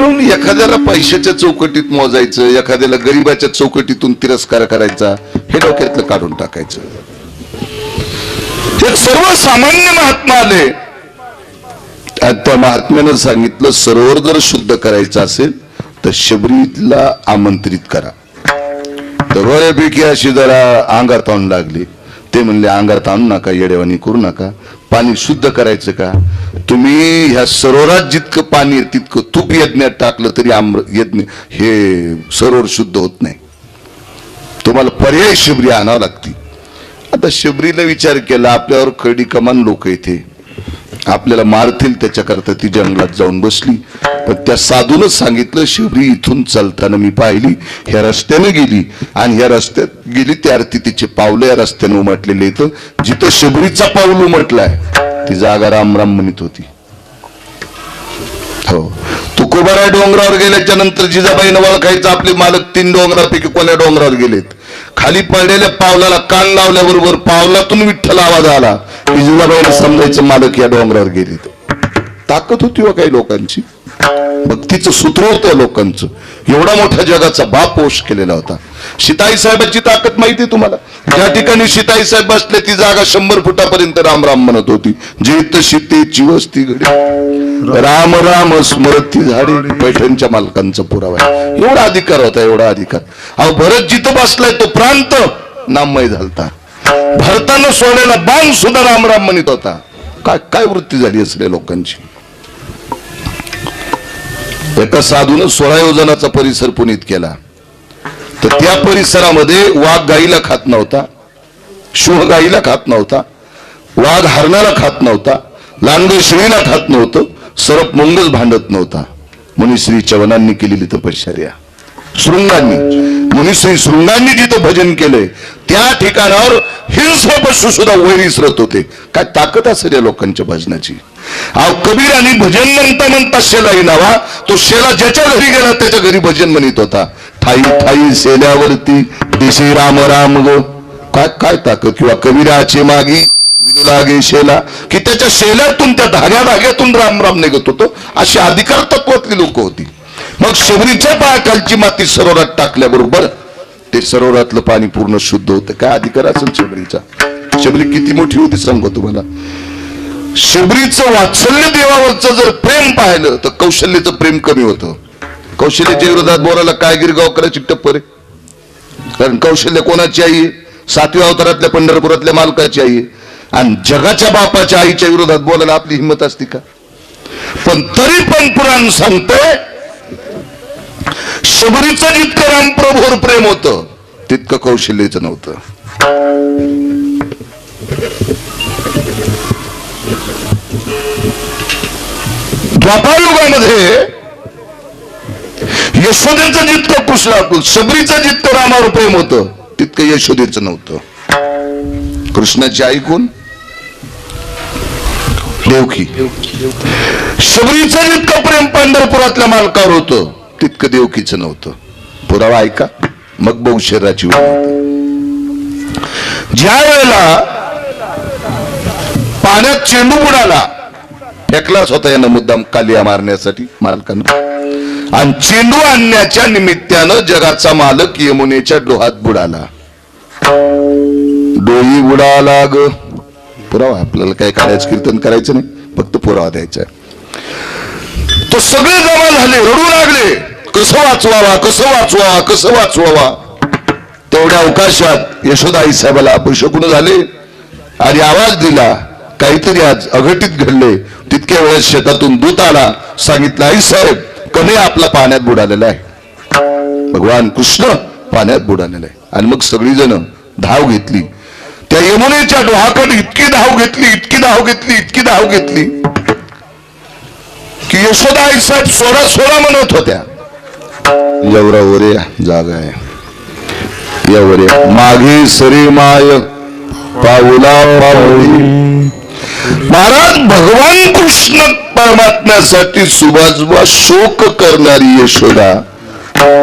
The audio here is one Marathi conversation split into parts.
म्हणून एखाद्याला पैशाच्या चौकटीत मोजायचं एखाद्याला गरीबाच्या चौकटीतून तिरस्कार करायचा हे डोक्यातलं काढून टाकायचं. एक सर्वसामान्य महात्मा आले त्या महात्म्यानं सांगितलं सरोवर जर शुद्ध करायचं असेल तर शबरीला आमंत्रित करा. दरोऱ्यापैकी अशी जरा अंगात आणून लागली. ते म्हणले अंगात आणू नका येडेवानी करू नका. पाणी शुद्ध करायचं का? तुम्ही ह्या सरोवरात जितकं पाणी तितकं तूप यज्ञात टाकलं तरी आम्र यज्ञ हे सरोवर शुद्ध होत नाही. तुम्हाला पर्याय शिबरी आणावं लागती आता शिबरीला विचार केला आपल्यावर खडी कमान लोक येथे आपल्याला मारतील त्याच्याकरता ती जंगलात जाऊन बसली. पण त्या साधूनच सांगितलं शिवरी इथून चालताना मी पाहिली ह्या रस्त्याने गेली आणि ह्या रस्त्यात गेली त्या अर्थी तिचे पावलं या रस्त्याने उमटलेले इथं जिथं शबरीचा पाऊल उमटलाय ती जागा रामराम म्हणत होती. हो. तुकोबारा डोंगरावर गेल्याच्यानंतर जिजाबाईनं ओळखायचं आपले मालक तीन डोंगरापैकी कोण्या डोंगरावर गेलेत? खाली पडलेल्या पावलाला कान लावल्याबरोबर पावलातून विठ्ठल आवाज आला. की जिजाबाईनं समजायचं मालक या डोंगरावर गेलेत. ताकद होती व काही लोकांची. भक्तीचं सूत्र होतं लोकांचं. एवढा मोठा जगाचा बाप पोष केलेला होता. शिताई साहेबाची ताकद माहिती तुम्हाला? ज्या ठिकाणी शिताई साहेब बसले ती जागा शंभर फुटापर्यंत राम राम म्हणत होती. जित शितेची वस्ती घडे. राम राम स्मरती झाडे पैठणच्या मालकांचा पुरावा आहे. एवढा अधिकार होता एवढा अधिकार. अहो भरत जिथं बसलाय तो प्रांत नाममय झालता. भारतानं सोडलेला बाण सुद्धा राम राम म्हणत होता. काय काय वृत्ती झाली असले लोकांची? एका साधून सोळा योजनाचा परिसर पुनीत केला. तर त्या परिसरामध्ये वाघ गाईला खात नव्हता शुभ गाईला खात नव्हता वाघ हरणाला खात नव्हता लांडग शेळीला खात नव्हतं सरप मुंगच भांडत नव्हता म्हणून श्री चवनांनी केलेली तपश्चर्या. शृंगांनी. मुनिश्री शृंगांनी जिथं भजन केलंय त्या ठिकाणावर हिंस्र पशु सुद्धा वैरीसरत होते. काय ताकद असेल या लोकांच्या भजनाची? अहो कबीराने भजन म्हणता म्हणता शेलाही नावा तो शेला ज्याच्या घरी गेला त्याच्या घरी भजन म्हणत होता. ठाई ठाई शेल्यावरती दिशे राम राम गो. काय काय ताकद? किंवा कबीराचे मागे विनू लागे शेला. की त्याच्या शेल्यातून त्या धाग्या धाग्यातून राम राम निघत होतो. अशी अधिकार तत्वातली लोक होती. मग शबरीच्या पायाखालची माती सरोवरात टाकल्याबरोबर ते सरोवरातलं पाणी पूर्ण शुद्ध होतं. काय अधिकार असेल शबरीचा? शबरी किती मोठी होती सांगू तुम्हाला? शबरीचं वात्सल्य देवावरचं जर प्रेम पाहिलं तर कौशल्याचं प्रेम कमी होतं. कौशल्याच्या विरोधात बोलायला काय गिरगावकराची टप्पर आहे. कारण कौशल्य कोणाची आई? सातव्या अवतारातल्या पंढरपुरातल्या मालकाची आई. आणि जगाच्या बापाच्या आईच्या विरोधात बोलायला आपली हिंमत असते का? पण तरी पण पुराण सांगतंय शबरीचं जितकं रामप्रभूवर प्रेम होतं. तितकं कौशल्यच नव्हतं. द्वापायुगामध्ये यशोदेचं जितकं कुशला शबरीचं जितकं रामावर प्रेम होतं तितकं यशोदेचं नव्हतं. कृष्णाची आई कोण? देवकी. शबरीचं जितकं प्रेम पंढरपुरातल्या मालकावर होतं तितकं देवकीचं नव्हतं. पुरावा ऐका. मग बहु शरीराची ज्या वेळेला पाण्यात चेंडू बुडाला फेकला होता यानं मुद्दाम कालिया मारण्यासाठी मालकानं. आणि चेंडू आणण्याच्या निमित्तानं जगाचा मालक यमुनेच्या डोहात बुडाला. डोही बुडाला ग. पुरावा आपल्याला काय काढायचं कीर्तन करायचं नाही फक्त पुरावा द्यायचा तो सगळे जमा झाले रडू लागले. कसं वाचवावा कसं वाचवावा कसं वाचवावा? तेवढ्या अवकाशात यशोदा आई साहेबाला अपशकुन झाले आणि आवाज दिला काहीतरी आज अघटित घडले. तितक्या वेळेस शेतातून दूत आला सांगितलं आई साहेब कने आपला पाण्यात बुडालेला आहे. भगवान कृष्ण पाण्यात बुडालेला आहे. आणि मग सगळी जण धाव घेतली. त्या यमुनेच्या डोहाकडे इतकी धाव घेतली इतकी धाव घेतली इतकी धाव घेतली. यशोदा साहेब सोरा सोरा म्हणत होत्या. एवढा या जागा आहे. एवढे मागे सरी माय पाऊला पाऊली. महाराज भगवान कृष्ण परमात्म्यासाठी सुभाषबा शोक करणारी यशोदा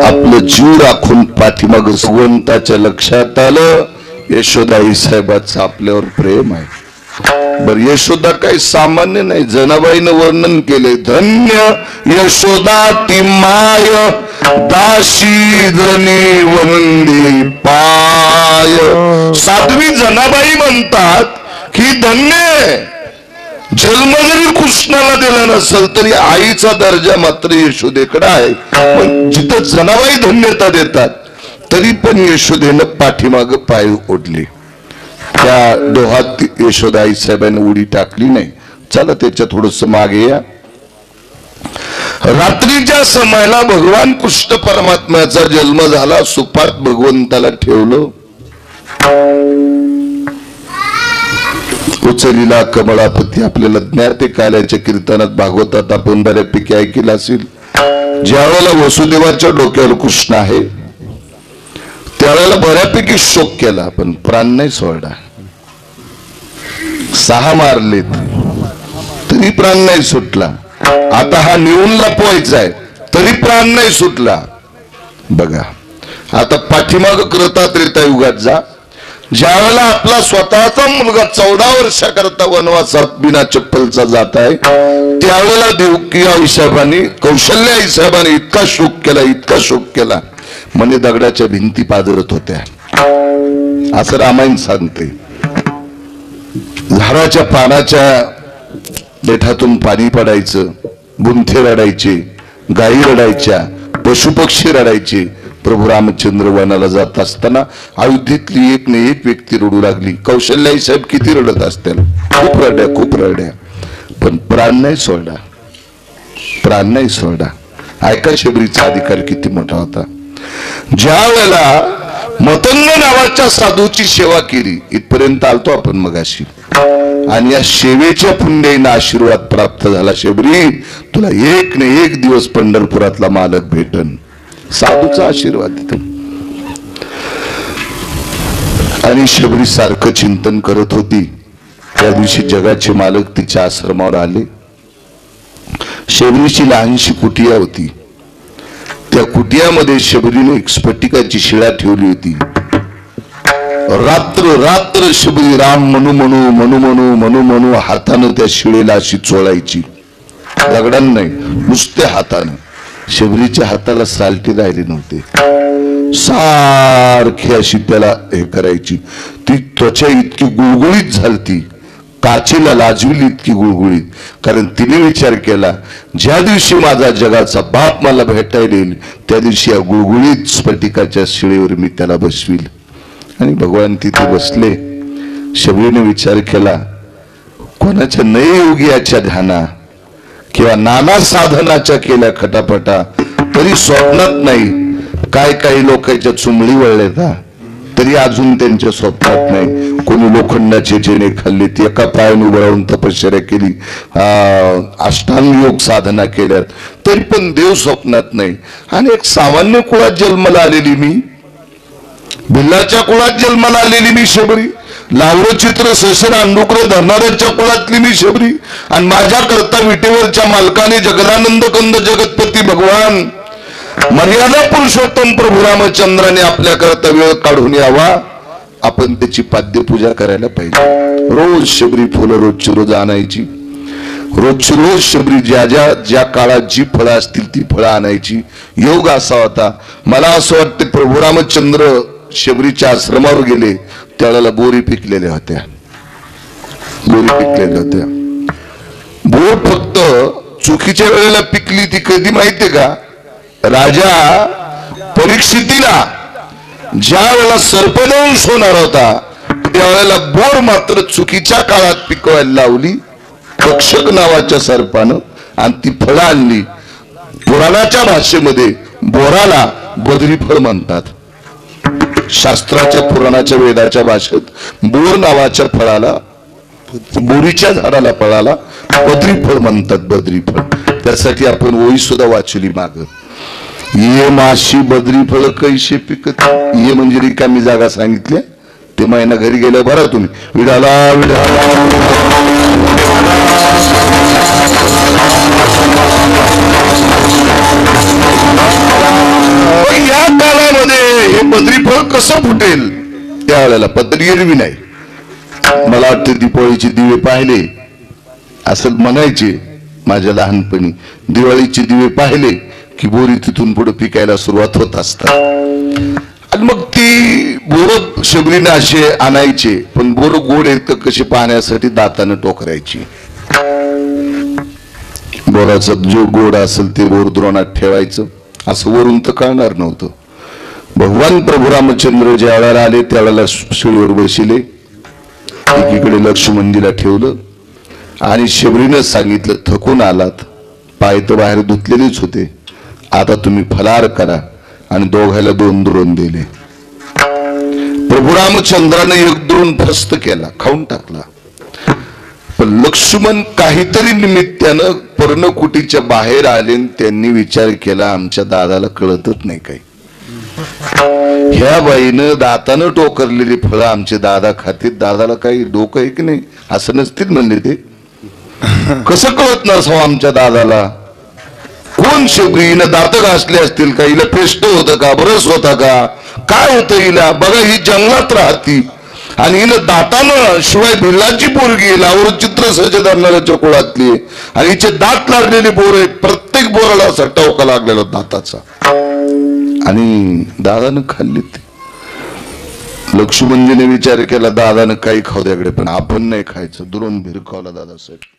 आपलं जीव राखून पाठीमाग सुगंताच्या लक्षात आलं. यशोदाई साहेबाचं आपल्यावर प्रेम आहे. बर यशोदा काही सामान्य नाही. जनाबाईनं वर्णन केले धन्य यशोदा ती माय दाशी धनी वंदी पाय. साध्वी जनाबाई म्हणतात की धन्य जन्म जरी कृष्णाला दिला नसेल तरी आईचा दर्जा मात्र यशोदेकडे आहे. पण जिथं जनाबाई धन्यता देतात तरी पण यशोदेनं पाठीमाग पाय ओढली. त्या डोहात यशोदाई साहेबांनी उडी टाकली नाही. चला त्याच्या थोडस मागे या. रात्रीच्या समयाला भगवान कृष्ण परमात्म्याचा जन्म झाला. सुपात भगवंताला ठेवलं. उचलीला कमळापती. आपल्याला ज्ञात काल्याच्या कीर्तनात भागवतात. आपण बऱ्यापैकी ऐकलं असेल. ज्या वेळेला वसुदेवाच्या डोक्यावर कृष्ण आहे त्यावेळेला बऱ्यापैकी शोक केला. आपण प्राण नाही सोडला सहा मारलेत. तरी प्राण नाही सुटला. आता हा निऊन लपवायचा आहे. तरी प्राण नाही सुटला. बघा. आता पाठीमाग करता त्रेतायुगात जा. ज्यावेळेला आपला स्वतःचा मुलगा चौदा वर्षाकरता वनवासात बिना चप्पलचा जात आहे त्यावेळेला देवकी आईसाहेबांनी कौशल्य आईसाहेबांनी इतका शोक केला इतका शोक केला. म्हणजे दगडाच्या भिंती पादरत होत्या. असं रामायण सांगते. झाडाच्या पानाच्या देठातून पाणी पडायचं बुंथे रडायचे गायी रडायच्या पशुपक्षी रडायचे. प्रभू रामचंद्र वनाला जात असताना अयोध्येतली एक न एक व्यक्ती रडू लागली. कौशल्याई साहेब किती रडत असतील? खूप रड्या खूप रड्या. पण प्राण नाही सोडा. प्राण नाही सोडा. ऐका शबरीचा अधिकार किती मोठा होता. ज्या वेळेला मतंग नावाच्या साधूची सेवा केली इथपर्यंत आलतो आपण मगाशी. आणि या सेवेच्या पुण्याईनं आशीर्वाद प्राप्त झाला. शबरी तुला एक न एक दिवस पंढरपुरातला मालक भेटन. साधूचा आशीर्वाद तिथं आणि शबरी सारखं चिंतन करत होती. त्या दिवशी जगाचे मालक तिच्या आश्रमावर आले. शबरीची लहानशी कुटिया होती. त्या कुटियामध्ये शबरीने एक स्फटिकाची शिळा ठेवली होती. रात्र रात्र शबरी राम म्हणू म्हणू म्हणू म्हणू म्हणू म्हणू हातानं त्या शिळेला अशी चोळायची. दगडान नाही नुसत्या हातानं. शबरीच्या हाताला सालटी राहिली नव्हते. सारखी अशी त्याला हे करायची. ती त्वचा इतकी गुळगुळीत झालती. काचेला लाजविली इतकी गुळगुळीत. कारण तिने विचार केला ज्या दिवशी माझा जगाचा बाप मला भेटायला येईल त्या दिवशी या गुळगुळीत स्फटिकाच्या शिळेवर मी त्याला बसवील. आणि भगवान तिथे बसले. शबरीने विचार केला कोणाच्या नयोगियाच्या ध्याना किंवा नाना साधनाच्या केल्या खटापटा तरी स्वप्नात नाही. काय काही लोकांच्या चुंबळी वळल्या तरी अजून त्यांच्या स्वप्नात नाही. कोणी लोखंडाचे जेणे खाल्ले ती एका पायाने उभं राहून तपश्चर्या केली. अष्टांग योग साधना केल्यात. तरी पण देव स्वप्नात नाही. आणि एक सामान्य कुळात जन्माला आलेली मी भिल्लाच्या कुळात जन्माला आलेली मी शबरी. चित्र ससर अंडुकडे धरणाऱ्याच्या कुळातली मी शबरी. आणि माझ्या करता विटेवरच्या मालकाने जगदानंद कंद जगतपती भगवान. मर्यादा पुरुषोत्तम प्रभू रामचंद्राने आपल्या करता वेळ काढून यावा. आपण त्याची पाद्यपूजा करायला पाहिजे. रोज शबरी फुलं रोजची रोज आणायची. रोजची रोज शबरी ज्या ज्या ज्या काळात जी फळं असतील ती फळं आणायची. योग असा होता. मला असं वाटतं प्रभू रामचंद्र शबरीच्या आश्रमावर गेले त्यावेळेला बोरी पिकलेल्या होत्या. बोरी पिकलेल्या होत्या. बोर फक्त चुकीच्या वेळेला पिकली ती कधी माहितीये का? राजा परीक्षितीला ज्या वेळेला सर्पदंश होणार होता त्यावेळेला बोर मात्र चुकीच्या काळात पिकवायला लावली. कक्षक नावाच्या सर्पानं आणि ती फळं आणली. पुराणाच्या भाषेमध्ये बोराला बदरी फळ म्हणतात. शास्त्राच्या पुराणाच्या वेदाच्या भाषेत बोर नावाच्या फळाला बोरीच्या झाडाला फळाला बद्री फळ म्हणतात बद्री फळ त्यासाठी आपण ओळी सुद्धा वाचली माग. ये माशी बद्री फळ कैसे पिकत? ये म्हणजे रिकामी जागा सांगितल्या ते महिना घरी गेल्या बरा तुम्ही. विडाला विडाला. कसं फुटेल. त्यावेळेला पत्री एरवी नाही. मला वाटते दीपावळीचे दिवे पाहिले. असं म्हणायचे माझ्या लहानपणी. दिवाळीचे दिवे पाहिले की बोरी तिथून पुढे पिकायला सुरुवात होत असतात. आणि मग ती बोर शबरीने असे आणायचे पण बोर गोड येत कसे पाहण्यासाठी दातानं टोकरायची. बोराच जो गोड असेल ते बोर द्रोणात ठेवायचं. असं वरून तर कळणार नव्हतं. भगवान प्रभू रामचंद्र ज्या वेळेला आले त्यावेळेला शिळीवर बसिले. एकीकडे लक्ष्मणजीला ठेवलं आणि शबरीनं सांगितलं थकून आलात. पाय तर बाहेर धुतलेलेच होते. आता तुम्ही फलार करा. आणि दोघायला दोन दुरून दिले. प्रभू रामचंद्राने एक दुरून फस्त केला खाऊन टाकला. पण लक्ष्मण काहीतरी निमित्तानं पर्णकुटीच्या बाहेर आले आणि त्यांनी विचार केला आमच्या दादाला कळतच नाही काही. ह्या बाईनं दातानं टोकरलेली फळं आमचे दादा खातील दादाला काही डोकं आहे की नाही? असं नसतील म्हणले ते. कसं कळत नसावं आमच्या दादाला? कोण शेवटी दात घासले असतील का? हिला पेस्ट होतं का? बरस होता का? काय होतं हिला? बघा ही जंगलात राहती. आणि हिनं दातानं शिवाय भिल्लाची पोरगी लावर चित्र सजत आणणाऱ्याच्या कुळातली आणि हिचे दात लागलेली बोर आहेत. प्रत्येक बोराला असा टवका लागलेला दाताचा. आणि दादानं खाल्ली ते. लक्ष्मणजीने विचार केला दादानं काही खाऊ द्याकडे पण आपण नाही खायचं. दुरून भिरकावला दादा साहेब.